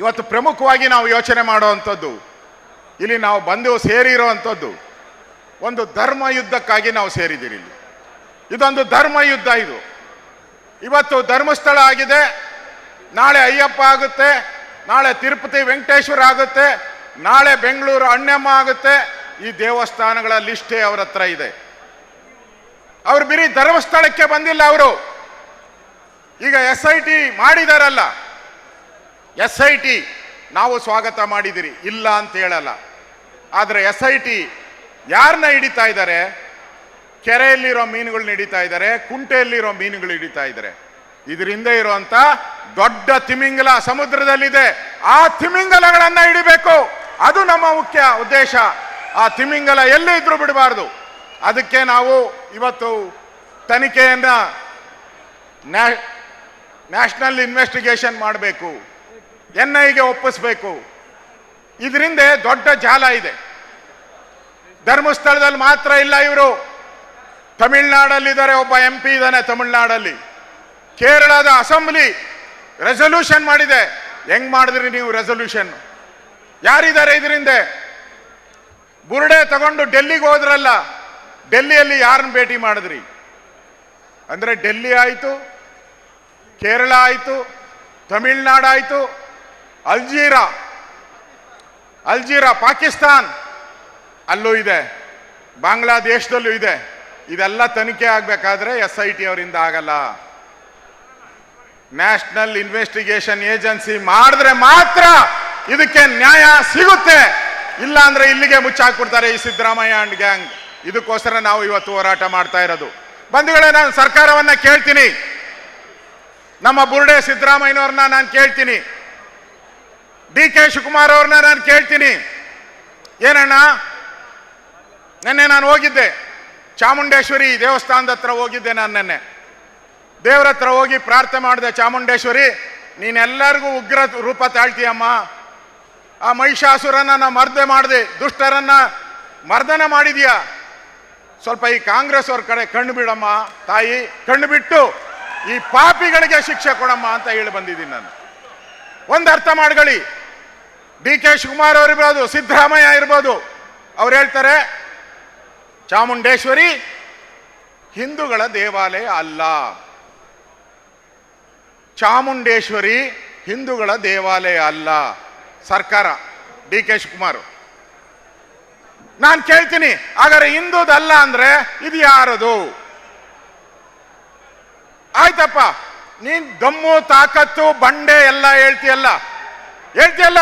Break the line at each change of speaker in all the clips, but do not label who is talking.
ಇವತ್ತು ಪ್ರಮುಖವಾಗಿ ನಾವು ಯೋಚನೆ ಮಾಡುವಂಥದ್ದು, ಇಲ್ಲಿ ನಾವು ಬಂದು ಸೇರಿರೋ ಅಂಥದ್ದು ಒಂದು ಧರ್ಮ ಯುದ್ಧಕ್ಕಾಗಿ ನಾವು ಸೇರಿದ್ದೀರಿ ಇಲ್ಲಿ. ಇದೊಂದು ಧರ್ಮ ಯುದ್ಧ ಇದು. ಇವತ್ತು ಧರ್ಮಸ್ಥಳ ಆಗಿದೆ, ನಾಳೆ ಅಯ್ಯಪ್ಪ ಆಗುತ್ತೆ, ನಾಳೆ ತಿರುಪತಿ ವೆಂಕಟೇಶ್ವರ ಆಗುತ್ತೆ, ನಾಳೆ ಬೆಂಗಳೂರು ಅಣ್ಣಮ್ಮ ಆಗುತ್ತೆ, ಈ ದೇವಸ್ಥಾನಗಳ ಲಿಸ್ಟೇ ಅವರ ಹತ್ರ ಇದೆ. ಅವ್ರು ಬರೀ ಧರ್ಮಸ್ಥಳಕ್ಕೆ ಬಂದಿಲ್ಲ ಅವರು. ಈಗ ಎಸ್ ಐ ಟಿ ಮಾಡಿದಾರಲ್ಲ ಎಸ್ ಐ ಟಿ, ನಾವು ಸ್ವಾಗತ ಮಾಡಿದಿರಿ. ಇಲ್ಲ ಅಂತ ಹೇಳಲ್ಲ. ಆದರೆ ಎಸ್ ಐ ಟಿ ಯಾರನ್ನ ಹಿಡಿತಾ ಇದ್ದಾರೆ? ಕೆರೆಯಲ್ಲಿರೋ ಮೀನುಗಳನ್ನ ಹಿಡಿತಾ ಇದ್ದಾರೆ, ಕುಂಟೆಯಲ್ಲಿರೋ ಮೀನುಗಳು ಹಿಡಿತಾ ಇದ್ದಾರೆ. ಇದರಿಂದ ಇರುವಂತ ದೊಡ್ಡ ತಿಮಿಂಗಲ ಸಮುದ್ರದಲ್ಲಿದೆ. ಆ ತಿಮಿಂಗಲಗಳನ್ನ ಹಿಡಿಬೇಕು. ಅದು ನಮ್ಮ ಮುಖ್ಯ ಉದ್ದೇಶ. ಆ ತಿಮಿಂಗಲ ಎಲ್ಲಿ ಇದ್ರೂ ಬಿಡಬಾರ್ದು. ಅದಕ್ಕೆ ನಾವು ಇವತ್ತು ತನಿಖೆಯನ್ನ ನ್ಯಾ- ನ್ಯಾಷನಲ್ ಇನ್ವೆಸ್ಟಿಗೇಷನ್ ಮಾಡಬೇಕು. ಎನ್ ಐಗೆ ಒಪ್ಪಿಸ್ಬೇಕು. ಇದರಿಂದ ದೊಡ್ಡ ಜಾಲ ಇದೆ. ಧರ್ಮಸ್ಥಳದಲ್ಲಿ ಮಾತ್ರ ಇಲ್ಲ ಇವರು. ತಮಿಳ್ನಾಡಲ್ಲಿದ್ದಾರೆ ಒಬ್ಬ ಎಂ ಪಿ ಇದ್ದಾನೆ ತಮಿಳ್ನಾಡಲ್ಲಿ. ಕೇರಳದ ಅಸೆಂಬ್ಲಿ ರೆಸೊಲ್ಯೂಷನ್ ಮಾಡಿದೆ. ಹೆಂಗ್ ಮಾಡಿದ್ರಿ ನೀವು ರೆಸೊಲ್ಯೂಷನ್ ಯಾರಿದ್ದಾರೆ ಇದರಿಂದ? ಬುರುಡೆ ತಗೊಂಡು ಡೆಲ್ಲಿಗೆ ಹೋದ್ರಲ್ಲ, ಡೆಲ್ಲಿಯಲ್ಲಿ ಯಾರನ್ನ ಭೇಟಿ ಮಾಡಿದ್ರಿ? ಅಂದ್ರೆ ಡೆಲ್ಲಿ ಆಯಿತು, ಕೇರಳ ಆಯಿತು, ತಮಿಳ್ನಾಡು ಆಯಿತು ಅಲ್ಜೀರಾ ಅಲ್ಜೀರಾ ಪಾಕಿಸ್ತಾನ್ ಅಲ್ಲೂ ಇದೆ, ಬಾಂಗ್ಲಾದೇಶದಲ್ಲೂ ಇದೆ. ಇದೆಲ್ಲ ತನಿಖೆ ಆಗಬೇಕಾದ್ರೆ ಎಸ್ ಐ ಟಿ ಅವರಿಂದ ಆಗಲ್ಲ. ನ್ಯಾಷನಲ್ ಇನ್ವೆಸ್ಟಿಗೇಷನ್ ಏಜೆನ್ಸಿ ಮಾಡಿದ್ರೆ ಮಾತ್ರ ಇದಕ್ಕೆ ನ್ಯಾಯ ಸಿಗುತ್ತೆ. ಇಲ್ಲ ಅಂದ್ರೆ ಇಲ್ಲಿಗೆ ಮುಚ್ಚಾಕ್ಬಿಡ್ತಾರೆ ಈ ಸಿದ್ದರಾಮಯ್ಯ ಅಂಡ್ ಗ್ಯಾಂಗ್. ಇದಕ್ಕೋಸ್ಕರ ನಾವು ಇವತ್ತು ಹೋರಾಟ ಮಾಡ್ತಾ ಇರೋದು. ಬಂಧುಗಳೇ, ನಾನು ಸರ್ಕಾರವನ್ನ ಕೇಳ್ತೀನಿ. ನಮ್ಮ ಬುರ್ಡೆ ಸಿದ್ದರಾಮಯ್ಯನವ್ರನ್ನ ನಾನು ಕೇಳ್ತೀನಿ. ಡಿ ಕೆ ಶಿವಕುಮಾರ್ ಅವ್ರನ್ನ ನಾನು ಕೇಳ್ತೀನಿ. ಏನಣ್ಣ? ನಿನ್ನೆ ನಾನು ಹೋಗಿದ್ದೆ. ಚಾಮುಂಡೇಶ್ವರಿ ದೇವಸ್ಥಾನದ ಹತ್ರ ಹೋಗಿದ್ದೆ ನಾನು ನೆನ್ನೆ. ದೇವ್ರ ಹತ್ರ ಹೋಗಿ ಪ್ರಾರ್ಥನೆ ಮಾಡಿದೆ, ಚಾಮುಂಡೇಶ್ವರಿ, ನೀನೆಲ್ಲರಿಗೂ ಉಗ್ರ ರೂಪ ತಾಳ್ತೀಯಮ್ಮ ಆ ಮಹಿಷಾಸುರನ್ನ ನಾ ಮರ್ದೆ ಮಾಡಿದೆ. ದುಷ್ಟರನ್ನ ಮರ್ದನ ಮಾಡಿದೀಯಾ? ಸ್ವಲ್ಪ ಈ ಕಾಂಗ್ರೆಸ್ ಅವ್ರ ಕಡೆ ಕಣ್ಣು ಬಿಡಮ್ಮ ತಾಯಿ, ಕಣ್ಣು ಬಿಟ್ಟು ಈ ಪಾಪಿಗಳಿಗೆ ಶಿಕ್ಷೆ ಕೊಡಮ್ಮ ಅಂತ ಹೇಳಿ ಬಂದಿದ್ದೀನಿ ನಾನು. ಒಂದು ಅರ್ಥ ಮಾಡ್ಕೊಳ್ಳಿ. ಡಿ ಕೆ ಶಿವಕುಮಾರ್ ಅವ್ರು ಇರ್ಬೋದು ಸಿದ್ದರಾಮಯ್ಯ ಇರ್ಬೋದು ಅವ್ರು ಹೇಳ್ತಾರೆ, ಚಾಮುಂಡೇಶ್ವರಿ ಹಿಂದೂಗಳ ದೇವಾಲಯ ಅಲ್ಲ. ಚಾಮುಂಡೇಶ್ವರಿ ಹಿಂದೂಗಳ ದೇವಾಲಯ ಅಲ್ಲ. ಸರ್ಕಾರ, ಡಿ ಕೆ ಶಿವಕುಮಾರ್. ನಾನು ಕೇಳ್ತೀನಿ, ಹಾಗಾದ್ರೆ ಹಿಂದೂದಲ್ಲ ಅಂದ್ರೆ ಇದು ಯಾರದು? ಆಯ್ತಪ್ಪ. ನೀನ್ ದಮ್ಮು ತಾಕತ್ತು, ಬಂಡೆ ಎಲ್ಲ ಹೇಳ್ತೀಯಲ್ಲ? ಹೇಳ್ತೀಯಲ್ಲ?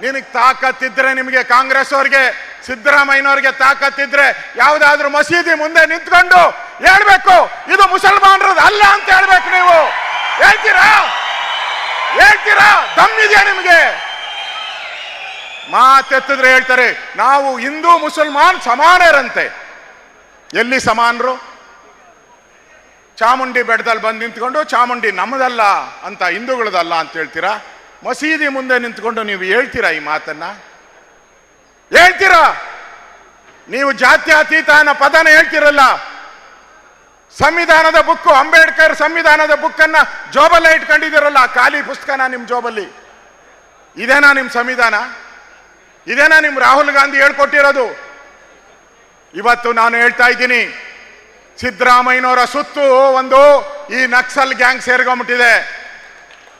ನಿನಗೆ ತಾಕತ್ತಿದ್ರೆ ನಿಮಗೆ ಕಾಂಗ್ರೆಸ್ ಅವ್ರಿಗೆ, ಸಿದ್ದರಾಮಯ್ಯನವ್ರಿಗೆ ತಾಕತ್ತಿದ್ರೆ ಯಾವ್ದಾದ್ರು ಮಸೀದಿ ಮುಂದೆ ನಿಂತ್ಕೊಂಡು ಹೇಳ್ಬೇಕು, ಇದು ಮುಸಲ್ಮಾನರದ್ದು ಅಲ್ಲ ಅಂತ ಹೇಳ್ಬೇಕು ನೀವು. ಹೇಳ್ತೀರಾ? ಹೇಳ್ತೀರಾ? ದಮ್ಮಿದೆಯಾ ನಿಮಗೆ? ಮಾತೆತ್ತಿದ್ರೆ ಹೇಳ್ತಾರೆ, ನಾವು ಹಿಂದೂ, ಮುಸಲ್ಮಾನ್ ಸಮಾನರಂತೆ. ಎಲ್ಲಿ ಸಮಾನರು? ಚಾಮುಂಡಿ ಬೆಟ್ಟದಲ್ಲಿ ಬಂದು ನಿಂತ್ಕೊಂಡು, ಚಾಮುಂಡಿ ನಮ್ಮದಲ್ಲ ಅಂತ ಹಿಂದೂಗಳದಲ್ಲ ಅಂತ ಹೇಳ್ತೀರಾ? ಮಸೀದಿ ಮುಂದೆ ನಿಂತ್ಕೊಂಡು ನೀವು ಹೇಳ್ತೀರಾ ಈ ಮಾತನ್ನ? ಹೇಳ್ತೀರಾ? ನೀವು ಜಾತ್ಯತೀತ ಅನ್ನೋ ಪದನ ಹೇಳ್ತಿರಲ್ಲ. ಸಂವಿಧಾನದ ಬುಕ್ಕು, ಅಂಬೇಡ್ಕರ್ ಸಂವಿಧಾನದ ಬುಕ್ಕನ್ನ ಜೋಬಲ್ಲೇ ಇಟ್ಕೊಂಡಿದ್ದೀರಲ್ಲ ಖಾಲಿ ಪುಸ್ತಕನ ನಿಮ್ಮ ಜೋಬಲ್ಲಿ? ಇದೇನಾ ನಿಮ್ಮ ಸಂವಿಧಾನ? ಇದೇನಾ ನಿಮ್ ರಾಹುಲ್ ಗಾಂಧಿ ಹೇಳ್ಕೊಟ್ಟಿರೋದು? ಇವತ್ತು ನಾನು ಹೇಳ್ತಾ ಇದ್ದೀನಿ ಸಿದ್ದರಾಮಯ್ಯನವರ ಸುತ್ತು ಒಂದು ಈ ನಕ್ಸಲ್ ಗ್ಯಾಂಗ್ ಸೇರ್ಕೊಂಬಿಟ್ಟಿದೆ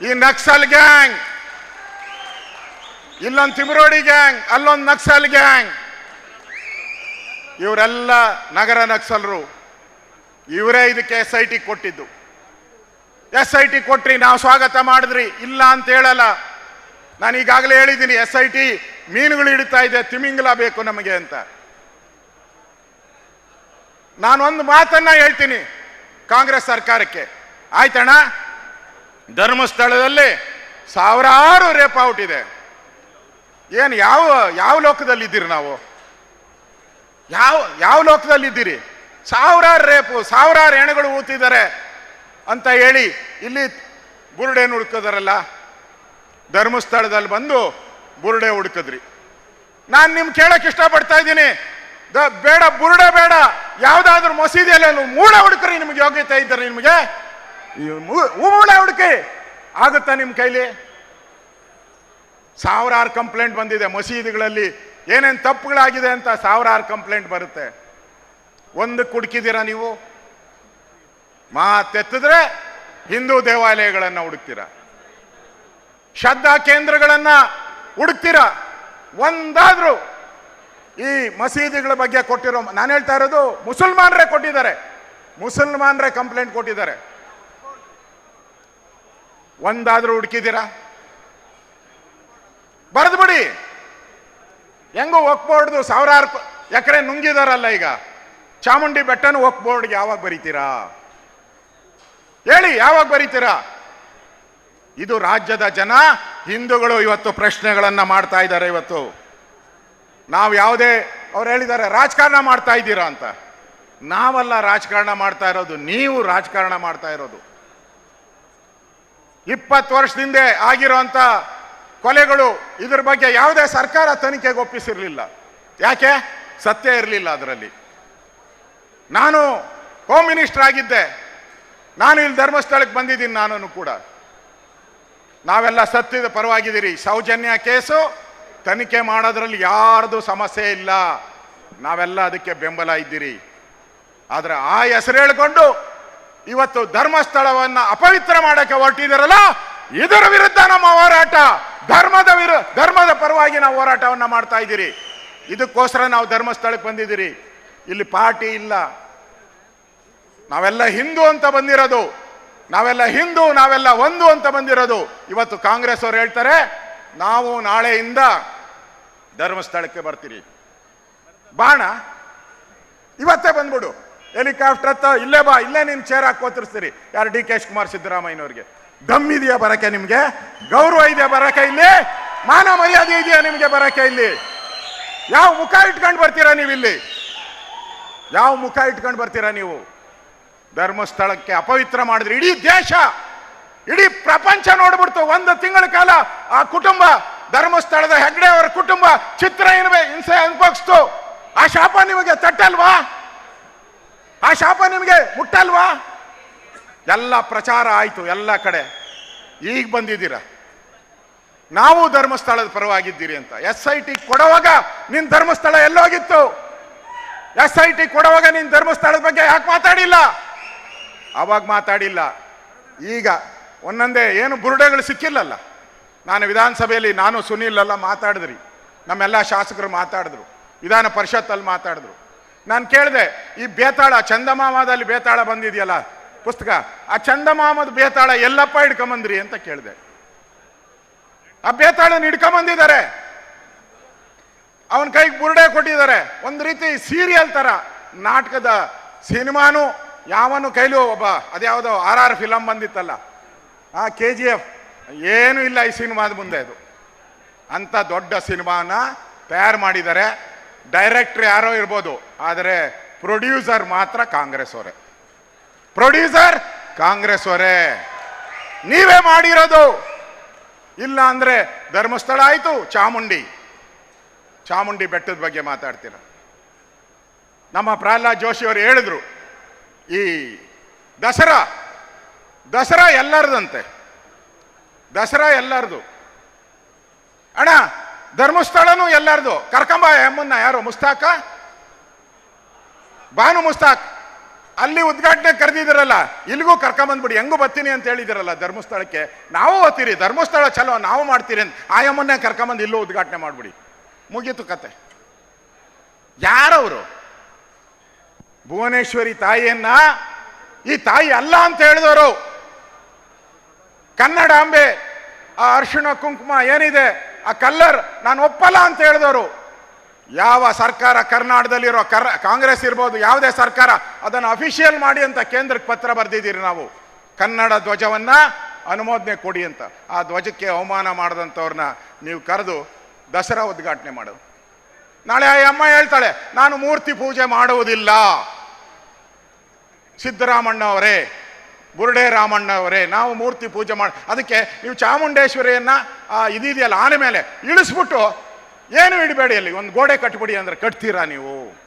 ಈ ನಕ್ಸಲ್ ಗ್ಯಾಂಗ್, ಇಲ್ಲೊಂದು ತಿಮರೋಡಿ ಗ್ಯಾಂಗ್, ಅಲ್ಲೊಂದು ನಕ್ಸಲ್ ಗ್ಯಾಂಗ್. ಇವರೆಲ್ಲ ನಗರ ನಕ್ಸಲರು. ಇವರೇ ಇದಕ್ಕೆ ಎಸ್ ಐ ಟಿ ಕೊಟ್ಟಿದ್ದು. ಎಸ್ ಐ ಟಿ ಕೊಟ್ರಿ, ನಾವು ಸ್ವಾಗತ ಮಾಡಿದ್ರಿ. ಇಲ್ಲ ಅಂತ ಹೇಳಲ್ಲ. ನಾನು ಈಗಾಗಲೇ ಹೇಳಿದ್ದೀನಿ ಎಸ್ ಐ ಟಿ ಮೀನುಗಳು ಹಿಡಿತಾ ಇದೆ, ತಿಮಿಂಗಲ ಬೇಕು ನಮಗೆ ಅಂತ. ನಾನೊಂದು ಮಾತನ್ನ ಹೇಳ್ತೀನಿ ಕಾಂಗ್ರೆಸ್ ಸರ್ಕಾರಕ್ಕೆ. ಆಯ್ತಣ್ಣ? ಧರ್ಮಸ್ಥಳದಲ್ಲಿ ಸಾವಿರಾರು ರೇಪ್ ಔಟ್ ಇದೆ. ಏನು ಯಾವ ಯಾವ ಲೋಕದಲ್ಲಿ ಇದ್ದೀರಿ ನಾವು? ಯಾವ ಯಾವ ಲೋಕದಲ್ಲಿ ಇದ್ದೀರಿ ಸಾವಿರಾರು ರೇಪು, ಸಾವಿರಾರು ಹೆಣಗಳು ಊತಿದ್ದಾರೆ ಅಂತ ಹೇಳಿ ಇಲ್ಲಿ ಬುರುಡೆ ಹುಡ್ಕೋದಾರಲ್ಲ? ಧರ್ಮಸ್ಥಳದಲ್ಲಿ ಬಂದು ಬುರುಡೆ ಹುಡುಕಿದ್ರಿ. ನಾನು ನಿಮ್ಗೆ ಕೇಳಕ್ಕೆ ಇಷ್ಟಪಡ್ತಾ ಇದ್ದೀನಿ. ದ- ಬೇಡ, ಬುರುಡೆ ಬೇಡ. ಯಾವ್ದಾದ್ರು ಮಸೀದಿಯಲ್ಲಿ ಮೂಳೆ ಹುಡುಕ್ರಿ ನಿಮ್ಗೆ ಯೋಗ್ಯತೆ ಇದ್ದಾರೆ ನಿಮಗೆ. ಮೂಳೆ ಹುಡುಕಿ. ಆಗುತ್ತಾ ನಿಮ್ಮ ಕೈಲಿ? ಸಾವಿರಾರು ಕಂಪ್ಲೇಂಟ್ ಬಂದಿದೆ ಮಸೀದಿಗಳಲ್ಲಿ. ಏನೇನು ತಪ್ಪುಗಳಾಗಿದೆ ಅಂತ ಸಾವಿರಾರು ಕಂಪ್ಲೇಂಟ್ ಬರುತ್ತೆ. ಒಂದು ಕುಡ್ಕಿದ್ದೀರಾ ನೀವು? ಮಾತೆತ್ತಿದ್ರೆ ಹಿಂದೂ ದೇವಾಲಯಗಳನ್ನು ಹುಡುಕ್ತೀರ? ಶ್ರದ್ಧಾ ಕೇಂದ್ರಗಳನ್ನು ಹುಡುಕ್ತೀರಾ? ಒಂದಾದ್ರೂ ಈ ಮಸೀದಿಗಳ ಬಗ್ಗೆ ಕೊಟ್ಟಿರೋ, ನಾನು ಹೇಳ್ತಾ ಇರೋದು ಮುಸಲ್ಮಾನರೇ ಕೊಟ್ಟಿದ್ದಾರೆ. ಮುಸಲ್ಮಾನರೇ ಕಂಪ್ಲೇಂಟ್ ಕೊಟ್ಟಿದ್ದಾರೆ. ಒಂದಾದ್ರೂ ಹುಡುಕಿದ್ದೀರಾ? ಬರೆದು ಬಿಡಿ ಹೆಂಗೋ ಒಕ್ಬೋರ್ಡ್ದು ಸಾವಿರಾರು ಎಕರೆ ನುಂಗಿದಾರಲ್ಲ ಈಗ. ಚಾಮುಂಡಿ ಬೆಟ್ಟನು ಒಕ್ಬೋರ್ಡ್ಗೆ ಯಾವಾಗ ಬರೀತೀರಾ? ಹೇಳಿ, ಯಾವಾಗ ಬರೀತೀರಾ? ಇದು ರಾಜ್ಯದ ಜನ ಹಿಂದೂಗಳು ಇವತ್ತು ಪ್ರಶ್ನೆಗಳನ್ನ ಮಾಡ್ತಾ ಇದ್ದಾರೆ ಇವತ್ತು. ನಾವು ಯಾವುದೇ, ಅವ್ರು ಹೇಳಿದ್ದಾರೆ, ರಾಜಕಾರಣ ಮಾಡ್ತಾ ಇದ್ದೀರಾ ಅಂತ. ನಾವಲ್ಲ ರಾಜಕಾರಣ ಮಾಡ್ತಾ ಇರೋದು, ನೀವು ರಾಜಕಾರಣ ಮಾಡ್ತಾ ಇರೋದು. ಇಪ್ಪತ್ತು ವರ್ಷದಿಂದ ಆಗಿರೋಂಥ ಕೊಲೆಗಳು ಇದ್ರ ಬಗ್ಗೆ ಯಾವುದೇ ಸರ್ಕಾರ ತನಿಖೆಗೆ ಒಪ್ಪಿಸಿರ್ಲಿಲ್ಲ. ಯಾಕೆ? ಸತ್ಯ ಇರಲಿಲ್ಲ ಅದರಲ್ಲಿ. ನಾನು ಹೋಮ್ ಮಿನಿಸ್ಟರ್ ಆಗಿದ್ದೆ. ನಾನು ಇಲ್ಲಿ ಧರ್ಮಸ್ಥಳಕ್ಕೆ ಬಂದಿದ್ದೀನಿ ನಾನು ಕೂಡ. ನಾವೆಲ್ಲ ಸತ್ಯದ ಪರವಾಗಿದ್ದೀರಿ. ಸೌಜನ್ಯ ಕೇಸು ತನಿಖೆ ಮಾಡೋದ್ರಲ್ಲಿ ಯಾರ್ದು ಸಮಸ್ಯೆ ಇಲ್ಲ. ನಾವೆಲ್ಲ ಅದಕ್ಕೆ ಬೆಂಬಲ ಇದ್ದೀರಿ. ಆದ್ರೆ ಆ ಹೆಸರು ಹೇಳಿಕೊಂಡು ಇವತ್ತು ಧರ್ಮಸ್ಥಳವನ್ನ ಅಪವಿತ್ರ ಮಾಡೋಕ್ಕೆ ಹೊರಟಿದಾರಲ್ಲ ಇದರ ವಿರುದ್ಧ ನಮ್ಮ ಹೋರಾಟ, ಧರ್ಮದ ವಿರು, ಧರ್ಮದ ಪರವಾಗಿ ನಾವು ಹೋರಾಟವನ್ನ ಮಾಡ್ತಾ ಇದ್ದೀರಿ. ಇದಕ್ಕೋಸ್ಕರ ನಾವು ಧರ್ಮಸ್ಥಳಕ್ಕೆ ಬಂದಿದ್ದೀರಿ. ಇಲ್ಲಿ ಪಾರ್ಟಿ ಇಲ್ಲ. ನಾವೆಲ್ಲ ಹಿಂದೂ ಅಂತ ಬಂದಿರೋದು. ನಾವೆಲ್ಲ ಹಿಂದೂ, ನಾವೆಲ್ಲ ಒಂದು ಅಂತ ಬಂದಿರೋದು. ಇವತ್ತು ಕಾಂಗ್ರೆಸ್ ಅವರು ಹೇಳ್ತಾರೆ ನಾವು ನಾಳೆಯಿಂದ ಧರ್ಮಸ್ಥಳಕ್ಕೆ ಬರ್ತೀರಿ. ಬಾಣ? ಇವತ್ತೇ ಬಂದ್ಬಿಡು. ಹೆಲಿಕಾಪ್ಟರ್ ಹತ್ತ ಇಲ್ಲೇ ಬಾ, ಇಲ್ಲೇ ನಿನ್ ಚೇರ್ ಹಾಕಿ ಯಾರು ಡಿ ಕೆ ಶಿವಕುಮಾರ್ ಸಿದ್ದರಾಮಯ್ಯನವ್ರಿಗೆ. ದಮ್ ಇದೆಯಾ ಬರಕ್ಕೆ ನಿಮ್ಗೆ? ಗೌರವ ಇದೆಯಾ ಬರಕ್ಕೆ ಇಲ್ಲಿ? ಮಾನ ಮರ್ಯಾದೆ ಇದೆಯಾ ನಿಮ್ಗೆ ಬರಕ್ಕೆ ಇಲ್ಲಿ? ಯಾವ ಮುಖ ಇಟ್ಕೊಂಡು ಬರ್ತೀರಾ ನೀವು ಇಲ್ಲಿ? ಯಾವ ಮುಖ ಇಟ್ಕೊಂಡು ಬರ್ತೀರಾ ನೀವು? ಧರ್ಮಸ್ಥಳಕ್ಕೆ ಅಪವಿತ್ರ ಮಾಡಿದ್ರಿ ಇಡೀ ದೇಶ ಇಡೀ ಪ್ರಪಂಚ ನೋಡ್ಬಿಡ್ತು. ಒಂದು ತಿಂಗಳ ಕಾಲ ಆ ಕುಟುಂಬ, ಧರ್ಮಸ್ಥಳದ ಹೆಗ್ಡೆ ಅವರ ಕುಟುಂಬ ಚಿತ್ರ ಇನ್ವೆ ಹಿಂಸೆ ಅನುಭವಿಸ್ತು. ಆ ಶಾಪ ನಿಮಗೆ ತಟ್ಟಲ್ವಾ? ಆ ಶಾಪ ನಿಮಗೆ ಮುಟ್ಟಲ್ವಾ? ಎಲ್ಲ ಪ್ರಚಾರ ಆಯ್ತು ಎಲ್ಲ ಕಡೆ. ಈಗ ಬಂದಿದ್ದೀರ. ನಾವು ಧರ್ಮಸ್ಥಳದ ಪರವಾಗಿದ್ದೀರಿ ಅಂತ. ಎಸ್ ಐ ಟಿ ಕೊಡುವಾಗ ನಿನ್ನ ಧರ್ಮಸ್ಥಳ ಎಲ್ಲೋಗಿತ್ತು. ಎಸ್ ಐ ಟಿ ಕೊಡುವಾಗ ನಿನ್ನ ಧರ್ಮಸ್ಥಳದ ಬಗ್ಗೆ ಯಾಕೆ ಮಾತಾಡಿಲ್ಲ? ಅವಾಗ ಮಾತಾಡಿಲ್ಲ. ಈಗ ಒಂದೊಂದೇ, ಏನು ಬುರುಡೆಗಳು ಸಿಕ್ಕಿಲ್ಲಲ್ಲ. ನಾನು ವಿಧಾನಸಭೆಯಲ್ಲಿ, ನಾನು ಸುನೀಲ್ ಅಲ್ಲ ಮಾತಾಡಿದ್ರಿ. ನಮ್ಮೆಲ್ಲ ಶಾಸಕರು ಮಾತಾಡಿದ್ರು. ವಿಧಾನ ಪರಿಷತ್ತಲ್ಲಿ ಮಾತಾಡಿದ್ರು. ನಾನು ಕೇಳಿದೆ, ಈ ಬೇತಾಳ, ಚಂದಮಾಮದಲ್ಲಿ ಬೇತಾಳ ಬಂದಿದೆಯಲ್ಲ, ಪುಸ್ತಕ, ಆ ಚಂದಮಾಮದ ಬೇತಾಳ ಎಲ್ಲಪ್ಪ ಹಿಡ್ಕೊಂಬಂದ್ರಿ ಅಂತ ಕೇಳಿದೆ. ಆ ಬೇತಾಳನ ಹಿಡ್ಕೊಂಬಂದಿದ್ದಾರೆ. ಅವನ ಕೈಗೆ ಬುರುಡೆ ಕೊಟ್ಟಿದ್ದಾರೆ. ಒಂದು ರೀತಿ ಸೀರಿಯಲ್ ತರ, ನಾಟಕದ ಸಿನಿಮಾನು, ಯಾವನು ಕೈಲೂ ಒಬ್ಬ, ಅದ್ಯಾವುದೋ ಆರ್ ಆರ್ ಫಿಲಮ್ ಬಂದಿತ್ತಲ್ಲ. ಆ ಕೆ ಜಿ ಎಫ್ ಏನೂ ಇಲ್ಲ ಈ ಸಿನಿಮಾದ ಮುಂದೆ ಅದು. ಅಂತ ದೊಡ್ಡ ಸಿನಿಮಾನ ತಯಾರು ಮಾಡಿದ್ದಾರೆ. ಡೈರೆಕ್ಟರ್ ಯಾರೋ ಇರ್ಬೋದು, ಆದರೆ ಪ್ರೊಡ್ಯೂಸರ್ ಮಾತ್ರ ಕಾಂಗ್ರೆಸ್ ಅವರೇ. ಪ್ರೊಡ್ಯೂಸರ್ ಕಾಂಗ್ರೆಸ್ ಅವರೇ. ನೀವೇ ಮಾಡಿರೋದು. ಇಲ್ಲ ಅಂದ್ರೆ ಧರ್ಮಸ್ಥಳ ಆಯಿತು, ಚಾಮುಂಡಿ. ಚಾಮುಂಡಿ ಬೆಟ್ಟದ ಬಗ್ಗೆ ಮಾತಾಡ್ತೀರ. ನಮ್ಮ ಪ್ರಹ್ಲಾದ್ ಜೋಶಿ ಅವರು ಹೇಳಿದ್ರು, ಈ ದಸರಾ ದಸರಾ ಎಲ್ಲರದಂತೆ. ದಸರಾ ಎಲ್ಲರದು. ಅಣ್ಣ, ಧರ್ಮಸ್ಥಳನೂ ಎಲ್ಲರದು. ಕರ್ಕಂಬ ಎಮ್ಮನ್ನ ಯಾರು, ಮುಸ್ತಾಕ? ಬಾನು ಮುಸ್ತಾಕ್. ಅಲ್ಲಿ ಉದ್ಘಾಟನೆ ಕರೆದಿದ್ದೀರಲ್ಲ, ಇಲ್ಲಿಗೂ ಕರ್ಕೊಂಬಂದ್ಬಿಡಿ ಹೆಂಗೂ ಬರ್ತೀನಿ ಅಂತ ಹೇಳಿದಿರಲ್ಲ ಧರ್ಮಸ್ಥಳಕ್ಕೆ. ನಾವು ಓದ್ತೀರಿ, ಧರ್ಮಸ್ಥಳ ಚಲೋ ನಾವು ಮಾಡ್ತೀರಿ ಅಂತ. ಆ ಎಮ್ಮನ್ನ ಕರ್ಕೊಂಬಂದು ಇಲ್ಲೂ ಉದ್ಘಾಟನೆ ಮಾಡ್ಬಿಡಿ. ಮುಗೀತು ಕತೆ. ಯಾರವರು? ಭುವನೇಶ್ವರಿ ತಾಯಿಯನ್ನ? ಈ ತಾಯಿ ಅಲ್ಲ ಅಂತ ಹೇಳಿದವರು. ಕನ್ನಡಾಂಬೆ ಆ ಅರ್ಶಿಣ ಕುಂಕುಮ ಏನಿದೆ, ಆ ಕಲ್ಲರ್ ನಾನು ಒಪ್ಪಲ್ಲ ಅಂತ ಹೇಳಿದವರು. ಯಾವ ಸರ್ಕಾರ ಕರ್ನಾಟಕದಲ್ಲಿರೋ ಕರ್, ಕಾಂಗ್ರೆಸ್ ಇರ್ಬೋದು, ಯಾವುದೇ ಸರ್ಕಾರ ಅದನ್ನು ಅಫಿಷಿಯಲ್ ಮಾಡಿ ಅಂತ ಕೇಂದ್ರಕ್ಕೆ ಪತ್ರ ಬರೆದಿದ್ದೀರಿ ನಾವು. ಕನ್ನಡ ಧ್ವಜವನ್ನು ಅನುಮೋದನೆ ಕೊಡಿ ಅಂತ. ಆ ಧ್ವಜಕ್ಕೆ ಅವಮಾನ ಮಾಡಿದಂಥವ್ರನ್ನ ನೀವು ಕರೆದು ದಸರಾ ಉದ್ಘಾಟನೆ ಮಾಡು. ನಾಳೆ ಆ ಅಮ್ಮ ಹೇಳ್ತಾಳೆ, ನಾನು ಮೂರ್ತಿ ಪೂಜೆ ಮಾಡುವುದಿಲ್ಲ. ಸಿದ್ದರಾಮಣ್ಣ ಅವರೇ ಬುರುಡೆ ರಾಮಣ್ಣವರೇ, ನಾವು ಮೂರ್ತಿ ಪೂಜೆ ಮಾಡಿ, ಅದಕ್ಕೆ ನೀವು ಚಾಮುಂಡೇಶ್ವರಿಯನ್ನ ಇದಿದೆಯಲ್ಲ ಆನೆ ಮೇಲೆ ಇಳಿಸ್ಬಿಟ್ಟು ಏನು ಇಡಬೇಡಿ ಅಲ್ಲಿ? ಒಂದು ಗೋಡೆ ಕಟ್ಬಿಡಿ ಅಂದ್ರೆ ಕಟ್ತೀರಾ ನೀವು?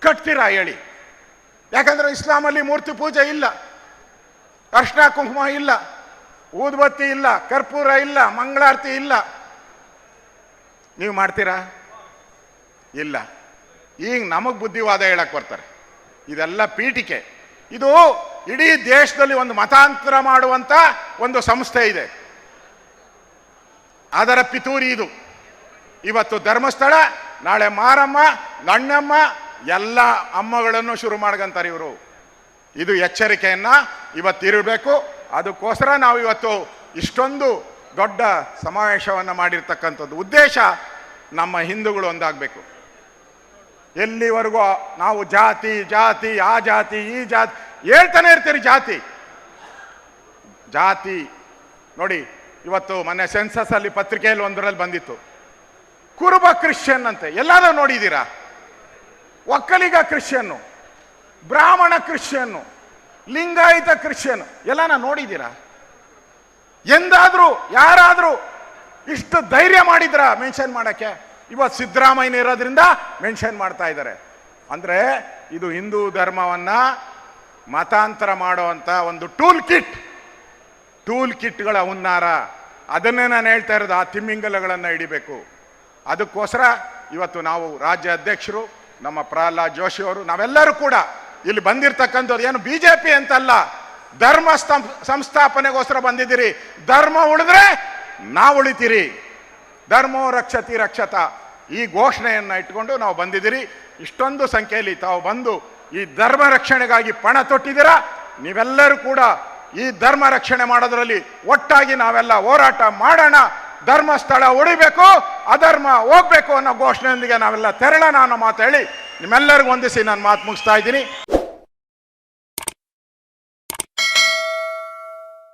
ಕಟ್ತೀರಾ ಹೇಳಿ. ಯಾಕಂದ್ರೆ ಇಸ್ಲಾಮಲ್ಲಿ ಮೂರ್ತಿ ಪೂಜೆ ಇಲ್ಲ. ಅರ್ಶನ ಕುಂಕುಮ ಇಲ್ಲ. ಊದ್ಬತ್ತಿ ಇಲ್ಲ. ಕರ್ಪೂರ ಇಲ್ಲ. ಮಂಗಳಾರತಿ ಇಲ್ಲ. ನೀವು ಮಾಡ್ತೀರಾ? ಇಲ್ಲ. ಈಗ ನಮಗೆ ಬುದ್ಧಿವಾದ ಹೇಳಕ್ ಬರ್ತಾರೆ. ಇದೆಲ್ಲ ಪೀಠಿಕೆ. ಇದು ಇಡೀ ದೇಶದಲ್ಲಿ ಒಂದು ಮತಾಂತರ ಮಾಡುವಂತ ಒಂದು ಸಂಸ್ಥೆ ಇದೆ. ಅದರ ಪಿತೂರಿ ಇದು. ಇವತ್ತು ಧರ್ಮಸ್ಥಳ, ನಾಳೆ ಮಾರಮ್ಮ ಗಣ್ಣಮ್ಮ ಎಲ್ಲ ಅಮ್ಮಗಳನ್ನು ಶುರು ಮಾಡ್ಕಂತಾರೆ ಇವರು. ಇದು ಎಚ್ಚರಿಕೆಯನ್ನ ಇವತ್ತಿರಬೇಕು ಅದಕ್ಕೋಸ್ಕರ ನಾವು ಇವತ್ತು ಇಷ್ಟೊಂದು ದೊಡ್ಡ ಸಮಾವೇಶವನ್ನು ಮಾಡಿರ್ತಕ್ಕಂಥದ್ದು. ಉದ್ದೇಶ ನಮ್ಮ ಹಿಂದೂಗಳು ಒಂದಾಗಬೇಕು. ಎಲ್ಲಿವರೆಗೂ ನಾವು ಜಾತಿ ಜಾತಿ, ಆ ಜಾತಿ, ಈ ಜಾತಿ ಹೇಳ್ತಾನೆ ಇರ್ತೀರಿ ಜಾತಿ. ಜಾತಿ, ನೋಡಿ, ಇವತ್ತು ಮೊನ್ನೆ ಸೆನ್ಸಸ್ ಅಲ್ಲಿ ಪತ್ರಿಕೆಯಲ್ಲಿ ಒಂದರಲ್ಲಿ ಬಂದಿತ್ತು. ಕುರುಬ ಕ್ರಿಶ್ಚಿಯನ್ ಅಂತೆ, ಎಲ್ಲಾದ್ರೂ ನೋಡಿದ್ದೀರಾ? ಒಕ್ಕಲಿಗ ಕ್ರಿಶ್ಚಿಯನ್ನು, ಬ್ರಾಹ್ಮಣ ಕ್ರಿಶ್ಚಿಯನ್ನು, ಲಿಂಗಾಯತ ಕ್ರಿಶ್ಚಿಯನ್ ಎಲ್ಲಾನ ನೋಡಿದ್ದೀರಾ? ಎಂದಾದ್ರೂ, ಯಾರಾದ್ರೂ ಇಷ್ಟು ಧೈರ್ಯ ಮಾಡಿದ್ರ ಮೆನ್ಷನ್ ಮಾಡಕ್ಕೆ? ಇವತ್ತು ಸಿದ್ದರಾಮಯ್ಯ ಇರೋದ್ರಿಂದ ಮೆನ್ಷನ್ ಮಾಡ್ತಾ ಇದ್ದಾರೆ. ಅಂದ್ರೆ, ಇದು ಹಿಂದೂ ಧರ್ಮವನ್ನ ಮತಾಂತರ ಮಾಡುವಂತ ಒಂದು ಟೂಲ್ ಕಿಟ್. ಟೂಲ್ ಕಿಟ್ಗಳ ಹುನ್ನಾರ. ಅದನ್ನೇ ನಾನು ಹೇಳ್ತಾ ಇರೋದು, ಆ ತಿಮ್ಮಿಂಗಲಗಳನ್ನು ಹಿಡಿಬೇಕು. ಅದಕ್ಕೋಸ್ಕರ ಇವತ್ತು ನಾವು ರಾಜ್ಯ ಅಧ್ಯಕ್ಷರು, ನಮ್ಮ ಪ್ರಹ್ಲಾದ್ ಜೋಶಿ ಅವರು, ನಾವೆಲ್ಲರೂ ಕೂಡ ಇಲ್ಲಿ ಬಂದಿರತಕ್ಕಂಥದ್ದು ಏನು ಬಿ ಜೆ ಪಿ ಅಂತಲ್ಲ, ಧರ್ಮ ಸಂಸ್ಥಾಪನೆಗೋಸ್ಕರ ಬಂದಿದ್ದೀರಿ. ಧರ್ಮ ಉಳಿದ್ರೆ ನಾವು ಉಳಿತೀರಿ. ಧರ್ಮೋ ರಕ್ಷತಿ ರಕ್ಷತ. ಈ ಘೋಷಣೆಯನ್ನು ಇಟ್ಕೊಂಡು ನಾವು ಬಂದಿದ್ದೀರಿ. ಇಷ್ಟೊಂದು ಸಂಖ್ಯೆಯಲ್ಲಿ ತಾವು ಬಂದು ಈ ಧರ್ಮ ರಕ್ಷಣೆಗಾಗಿ ಪಣ ತೊಟ್ಟಿದ್ದೀರಾ? ನೀವೆಲ್ಲರೂ ಕೂಡ ಈ ಧರ್ಮ ರಕ್ಷಣೆ ಮಾಡೋದ್ರಲ್ಲಿ ಒಟ್ಟಾಗಿ ನಾವೆಲ್ಲ ಹೋರಾಟ ಮಾಡೋಣ. ಧರ್ಮಸ್ಥಳ ಉಳಿಬೇಕು, ಅಧರ್ಮ ಹೋಗ್ಬೇಕು ಅನ್ನೋ ಘೋಷಣೆಯೊಂದಿಗೆ ನಾವೆಲ್ಲ ತೆರಳೋಣ ಅನ್ನೋ ಮಾತು ಹೇಳಿ ನಿಮ್ಮೆಲ್ಲರಿಗೂ ವಂದಿಸಿ ನಾನು ಮಾತು ಮುಗಿಸ್ತಾ ಇದ್ದೀನಿ.